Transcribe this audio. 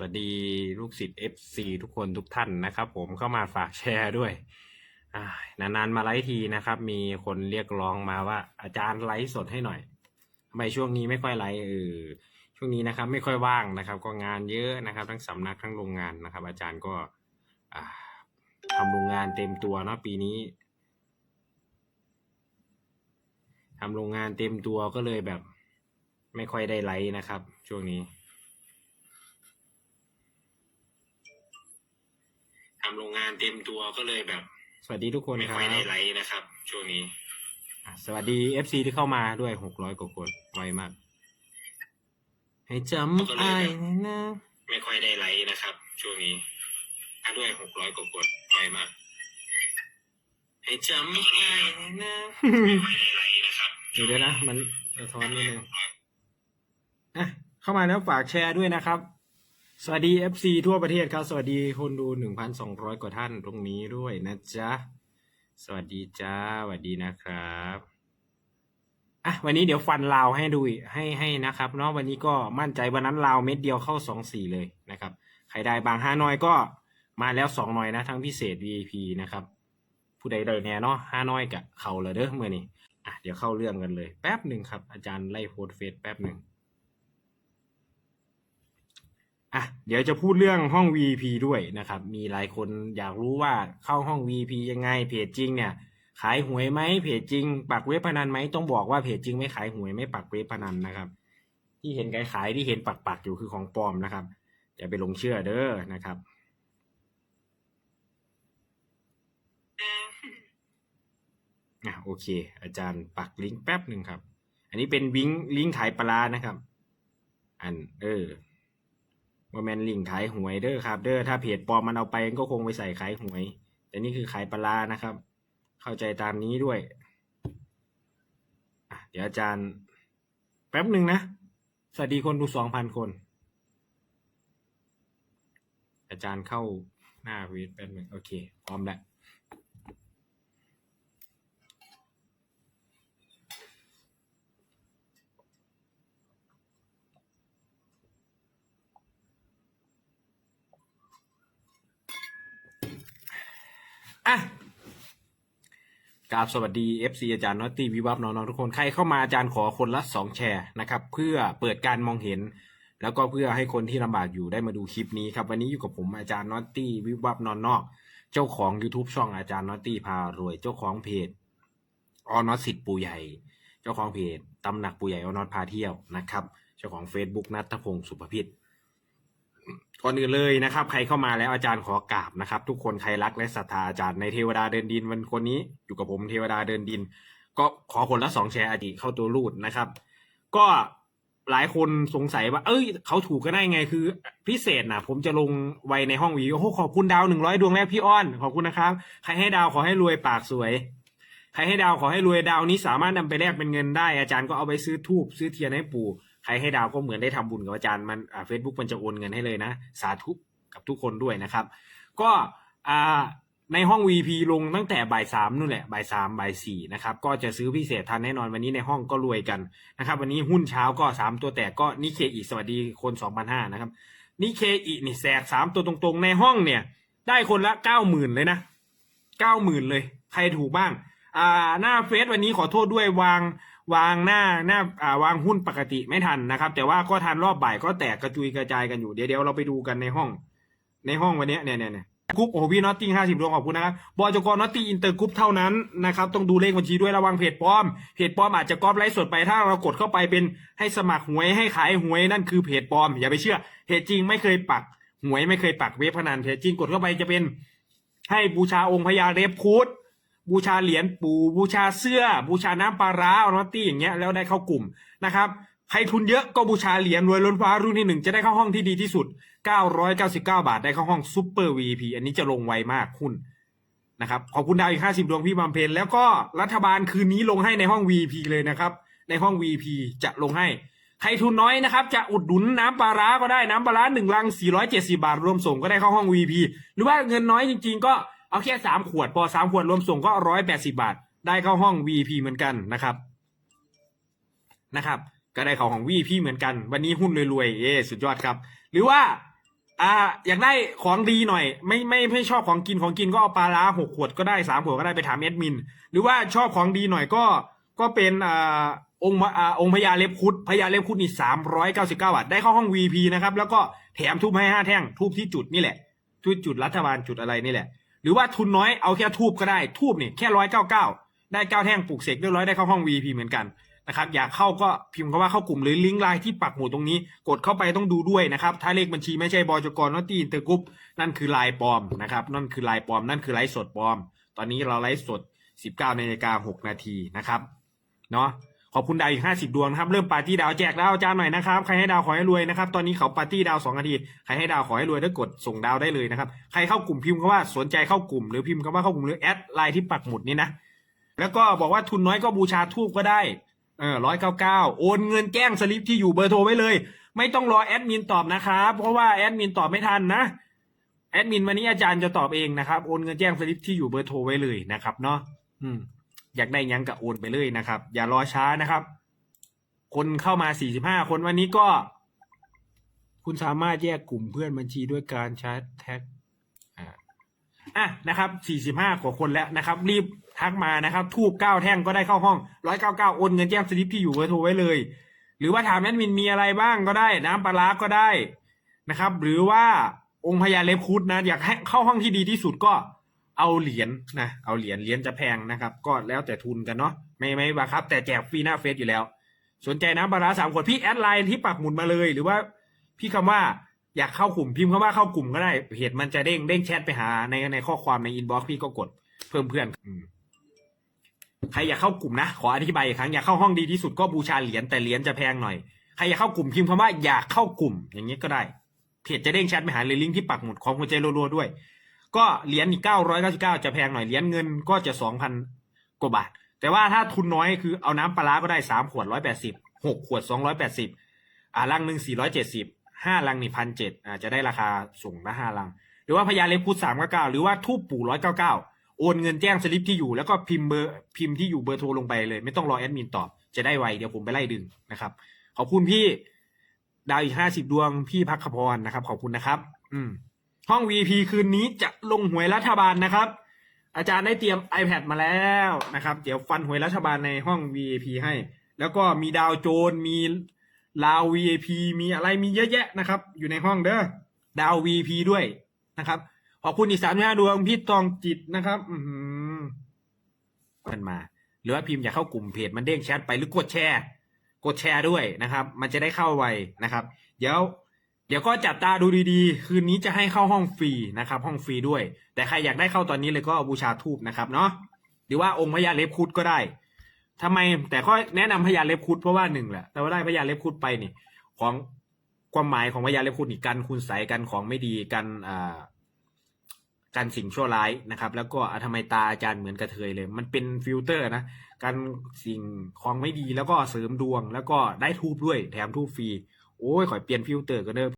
วัสดีลูกศิษย์ FC ทุกคนทุกท่านนะครับ ผมเข้ามาฝากแชร์ด้วยานานๆมาไลฟ์ทีนะครับ มีคนเรียกร้องมาว่า อาจารย์ไลฟ์สดให้หน่อยทำไมช่วงนี้ไม่ค่อยไลฟ์เออช่วงนี้นะครับ ไม่ค่อยว่างนะครับ ก็งานเยอะนะครับ ทั้งสำนักทั้งโรงงานนะครับ อาจารย์ก็ทำโรงงานเต็มตัวเนาะปีนี้ทำโรงงานเต็มตัวก็เลยแบบ ไม่ค่อยได้ไลฟ์นะครับ ช่วงนี้ ทำโรงงานเต็มตัวก็เลยแบบ สวัสดีทุกคนครับไม่ค่อยได้ไลฟ์นะครับ ช่วงนี้อะสวัสดี FC ที่เข้ามาด้วยหกร้อยกว่าคนไวมาก ให้จำไอ้นะไม่ค่อยได้ไลฟ์นะครับ ช่วงนี้อะด้วยหกร้อยกว่าคนไวมาก ให้จำไอ้นะไม่ค่อยได้ไลฟ์นะครับเดี๋ยวนะ มันสะท้อนนิดนึงอะเข้ามาแล้วฝากแชร์ด้วยนะครับ สวัสดี FC ทั่วประเทศครับ สวัสดีคนดู 1,200 กว่าท่านตรงนี้ด้วยนะจ๊ะ สวัสดีจ้าสวัสดีนะครับอะวันนี้เดี๋ยวฟันลาวให้ดูให้ให้นะครับเนาะวันนี้ก็มั่นใจวันนั้นลาวเม็ดเดียวเข้าสองสี่เลยนะครับใครได้บางห้าน้อยก็มาแล้วสองหน่อยนะทั้งพิเศษ VIP นะครับ ผู้ใดใดแน่เนาะห้าน้อยกับเขาเลยเด้อเมื่อนี้อะเดี๋ยวเข้าเรื่องกันเลย แป๊บหนึ่งครับ อาจารย์ไล่โพสต์เฟซแป๊บหนึ่ง อะเดี๋ยวจะพูดเรื่องห้อง VP ด้วยนะครับ มีหลายคนอยากรู้ว่าเข้าห้อง VP ยังไงเพจจริงเนี่ย ขายหวยไหมเพจจริง ปักเว็บพนันไหมต้องบอกว่าเพจจริงไม่ขายหวยไม่ปักเว็บพนันนะครับ ที่เห็นขายขายที่เห็นปักปักอยู่คือของปลอมนะครับอย่าไปหลงเชื่อเด้อนะครับอะโอเค อาจารย์ปักลิงก์แป๊บหนึ่งครับ อันนี้เป็นวิงลิงก์ขายปลาร้านะครับ อันเออ ว่าแมนลิงก์ขายหวยเด้อครับ เด้อถ้าเพจปลอมมันเอาไปก็คงไปใส่ขายหวย แต่นี่คือขายปลานะครับ เข้าใจตามนี้ด้วยเดี๋ยวอาจารย์ แป๊บหนึ่งนะ สวัสดีคนดูสองพันคน อาจารย์เข้าหน้าวีดแป๊บหนึ่งโอเค พร้อมแล้ว อะกราบสวัสดี FC อาจารย์นอตตี้วิวับน้องๆทุกคนใครเข้ามาอาจารย์ขอคนละสองแชร์นะครับ เพื่อเปิดการมองเห็น แล้วก็เพื่อให้คนที่ลำบากอยู่ได้มาดูคลิปนี้ครับ วันนี้อยู่กับผมอาจารย์นอตตี้วิวับนอนนอก เจ้าของ YouTube ช่องอาจารย์นอตตี้พารวย เจ้าของเพจออนอตสิทธิ์ปูใหญ่ เจ้าของเพจตำหนักปูใหญ่ออนอตพาเที่ยวนะครับ เจ้าของ Facebook นัทพงศ์สุภพิษ ก่อนอื่นเลยนะครับ ใครเข้ามาแล้วอาจารย์ขอกราบนะครับ ทุกคนใครรักและศรัทธาอาจารย์ในเทวดาเดินดินวันคนนี้อยู่กับผมเทวดาเดินดิน ก็ขอคนละสองแชร์อดีเข้าตัวรูดนะครับ ก็หลายคนสงสัยว่า เอ้ย เขาถูกก็ได้ไงคือพิเศษนะผมจะลงไวในห้องวีโอ้โหขอบคุณดาวหนึ่งร้อยดวงแรกพี่อ้อนขอบคุณนะครับ ใครให้ดาวขอให้รวยปากสวย ใครให้ดาวขอให้รวยดาวนี้สามารถนำไปแลกเป็นเงินได้ อาจารย์ก็เอาไปซื้อทูบซื้อเทียนให้ปู่ ใครให้ดาวก็เหมือนได้ทำบุญกับอาจารย์มันเฟซบุ๊กมันจะโอนเงินให้เลยนะ สาธุกับทุกคนด้วยนะครับ ก็ในห้อง VP ลงตั้งแต่บ่ายสามนู่นแหละบ่ายสามบ่ายสี่นะครับก็จะซื้อพิเศษทันแน่นอนวันนี้ในห้องก็รวยกันนะครับ วันนี้หุ้นเช้าก็สามตัวแตกก็นิเคอีสวัสดีคนสองพันห้านะครับนิเคอีนี่แสกสามตัวตรงๆ ในห้องเนี่ย ได้คนละเก้าหมื่นเลยนะเก้าหมื่นเลย ใครถูกบ้าง อ่าหน้าเฟซวันนี้ขอโทษด้วยวางวางหน้าหน้าอ่าวางหุ้นปกติไม่ทันนะครับ แต่ว่าก็ทันรอบบ่ายก็แตกกระจุยกระจายกันอยู่เดี๋ยวเดี๋ยวเราไปดูกันในห้อง ในห้องวันนี้เนี่ยเนี่ยเนี่ยกรุ๊ปโอ้พี่นอตติ้งห้าสิบดวงขอบคุณนะครับบจกนอตติ้งอินเตอร์กรุ๊ปเท่านั้นนะครับต้องดูเลขบัญชีด้วยระวังเพจปลอมเพจปลอมอาจจะก๊อปไลฟ์สดไปถ้าเรากดเข้าไปเป็นให้สมัครหวยให้ขายหวยนั่นคือเพจปลอม อย่าไปเชื่อเพจจริงไม่เคยปักหวยไม่เคยปักเว็บพนันเพจจริงกดเข้าไปจะเป็น ให้บูชาองค์พญาเรฟคูด บูชาเหรียญปู่บูชาเสื้อ บูชาน้ำปลาร้าออนตตี้อย่างเงี้ยแล้วได้เข้ากลุ่มนะครับใครทุนเยอะก็บูชาเหรียญรวยล้นฟ้ารุ่นที่หนึ่งจะได้เข้าห้องที่ดีที่สุด 999 บาทได้เข้าห้องซุปเปอร์ VP อันนี้จะลงไวมากหุ้นนะครับขอบคุณดาวอีก 50 ดวงพี่บำเพ็ญแล้วก็รัฐบาลคืนนี้ลงให้ในห้อง VP เลยนะครับ ในห้อง VP จะลงให้ ใครทุนน้อยนะครับ จะอุดหนุนน้ำปลาร้าก็ได้น้ำปลาร้าหนึ่งลัง 470 บาทรวมส่งก็ได้เข้าห้อง VP หรือว่าเงินน้อยจริง ๆ ก็ เอาแค่สามขวด พอสามขวดรวมส่งก็ร้อยแปดสิบาท ได้เข้าห้อง VP เหมือนกันนะครับ นะครับ ก็ได้เข้าห้อง VP เหมือนกัน วันนี้หุ้นรวยๆ เอสุดยอดครับ หรือว่าอ่าอยากได้ของดีหน่อย ไม่ไม่ไม่ชอบของกินของกินก็เอาปลาร้าหกขวดก็ได้สามขวดก็ได้ไปถามแอดมิน หรือว่าชอบของดีหน่อยก็ก็เป็นอ่าองค์อ่าองค์พญาเล็บคุดพญาเล็บคุดนี่สามร้อยเก้าสิบเก้าบาทได้เข้าห้อง VP นะครับ แล้วก็แถมทูบให้ห้าแท่งทูบที่จุดนี่แหละทูบจุดรัฐบาลจุดอะไรนี่แหละ หรือว่าทุนน้อยเอาแค่ทูบก็ได้ทูบเนี่ยแค่ร้อยเก้าเก้าได้เก้าแท่งปลูกเสกเรียบร้อยได้เข้าห้อง VP เหมือนกันนะครับอยากเข้าก็พิมพ์คำว่าเข้ากลุ่มหรือลิงก์ไลน์ที่ปักหมุดตรงนี้ กดเข้าไปต้องดูด้วยนะครับ ถ้าเลขบัญชีไม่ใช่บจกรนอตตีอินเตอร์กรุ๊ปนั่นคือไลน์ปลอมนะครับนั่นคือไลน์ปลอมนั่นคือไลฟ์สดปลอม ตอนนี้เราไลฟ์สด 19นาฬิกา6นาทีนะครับเนาะ ขอบคุณดาวอีก50ดวงนะครับ เริ่มปาร์ตี้ดาวแจกดาวอาจารย์หน่อยนะครับ ใครให้ดาวขอให้รวยนะครับ ตอนนี้เขาปาร์ตี้ดาว2นาที ใครให้ดาวขอให้รวยแล้วกดส่งดาวได้เลยนะครับ ใครเข้ากลุ่มพิมพ์คำว่าสนใจเข้ากลุ่มหรือพิมพ์คำว่าเข้ากลุ่มหรือแอดไลน์ที่ปักหมุดนี่นะ แล้วก็บอกว่าทุนน้อยก็บูชาทูบก็ได้เออร้อยเก้าเก้าโอนเงินแจ้งสลิปที่อยู่เบอร์โทรไว้เลย ไม่ต้องรอแอดมินตอบนะครับ เพราะว่าแอดมินตอบไม่ทันนะ แอดมินวันนี้อาจารย์จะตอบเองนะครับ โอนเงินแจ้งสลิปที่อยู่เบอร์โทรไว้เลยนะครับเนาะ อืม อยากได้ยังก็โอนไปเลยนะครับ อย่ารอช้านะครับ คนเข้ามา 45 คนวันนี้ก็ คุณสามารถแยกกลุ่มเพื่อนบัญชีด้วยการใช้แท็กอ่าอะนะครับ 45 กว่าคนแล้วนะครับ รีบทักมานะครับ ทูบเก้าแท่งก็ได้เข้าห้อง 199 โอนเงินแจ้งสลิปที่อยู่เบอร์โทรไว้เลย หรือว่าถามแอดมินมีอะไรบ้างก็ได้ น้ำปลาร้าก็ได้นะครับ หรือว่าองค์พญาเล็บคุดนะ อยากให้เข้าห้องที่ดีที่สุดก็ เอาเหรียญนะเอาเหรียญเหรียญจะแพงนะครับ ก็แล้วแต่ทุนกันเนาะไม่ไม่บังคับ แต่แจกฟรีหน้าเฟซอยู่แล้ว สนใจน้ำปลาร้าสามขวดพี่แอดไลน์ที่ปักหมุดมาเลย หรือว่าพี่คำว่าอยากเข้ากลุ่มพิมพ์คำว่าเข้ากลุ่มก็ได้เพจมันจะเด้งเด้งแชทไปหาในในข้อความในอินบ็อกซ์พี่ก็กดเพิ่มเพื่อนใครอยากเข้ากลุ่มนะขออธิบายอีกครั้งอยากเข้าห้องดีที่สุดก็บูชาเหรียญแต่เหรียญจะแพงหน่อยใครอยากเข้ากลุ่มพิมพ์คำว่าอยากเข้ากลุ่ม อย่างนี้ก็ได้เพจจะเด้งแชทไปหาเลยลิงก์ที่ปักหมุดของหัวใจรัวๆด้วย ก็เหรียญอีกเก้าร้อยเก้าสิบเก้าจะแพงหน่อยเหรียญเงินก็จะสองพันกว่าบาท แต่ว่าถ้าทุนน้อยคือเอาน้ำปลาก็ได้สามขวดร้อยแปดสิบหกขวดสองร้อยแปดสิบอ่าลังหนึ่งสี่ร้อยเจ็ดสิบห้าลังนี่พันเจ็ดอ่าจะได้ราคาส่งละห้าลัง หรือว่าพญาเล็บพุทสามเก้าเก้าหรือว่าทูบปู่ร้อยเก้าเก้าโอนเงินแจ้งสลิปที่อยู่แล้วก็พิมพ์เบอร์พิมพ์ที่อยู่เบอร์โทรลงไปเลย ไม่ต้องรอแอดมินตอบจะได้ไวเดี๋ยวผมไปไล่ดึงนะครับขอบคุณพี่ดาวอีกห้าสิบดวงพี่พักขพรนะครับ ขอบคุณนะครับ อืม ห้อง VP คืนนี้จะลงหวยรัฐบาลนะครับ อาจารย์ได้เตรียม iPad มาแล้วนะครับ เดี๋ยวฟันหวยรัฐบาลในห้อง VIP ให้ แล้วก็มีดาวโจนมีลาว VIP มีอะไรมีเยอะแยะนะครับ อยู่ในห้องเด้อดาว VP ด้วยนะครับ ขอบคุณอีกสามห้าดวงพี่ตองจิตนะครับ อืมันมา หรือว่าพิมพ์อยากเข้ากลุ่มเพจมันเด้งแชทไปหรือกดแชร์ กดแชร์ด้วยนะครับ มันจะได้เข้าไวนะครับ เดี๋ยว เดี๋ยวก็จับตาดูดีๆ คืนนี้จะให้เข้าห้องฟรีนะครับ ห้องฟรีด้วย แต่ใครอยากได้เข้าตอนนี้เลยก็เอาบูชาทูบนะครับเนาะหรือว่าองค์พญาเล็บคุดก็ได้ทำไมแต่ก็แนะนำพญาเล็บคุดเพราะว่าหนึ่งแหละแต่ว่าได้พญาเล็บคุดไปนี่ ของความหมายของพญาเล็บคุดนี่กันคุณใสกันของไม่ดีกันอ่ากันสิ่งชั่วร้ายนะครับ แล้วก็อะทำไมตาอาจารย์เหมือนกระเทยเลย มันเป็นฟิลเตอร์นะกันสิ่งของไม่ดีแล้วก็เสริมดวง แล้วก็ได้ทูบด้วยแถมทูบฟรีโอ้ยขอเปลี่ยนฟิลเตอร์กันเด้อ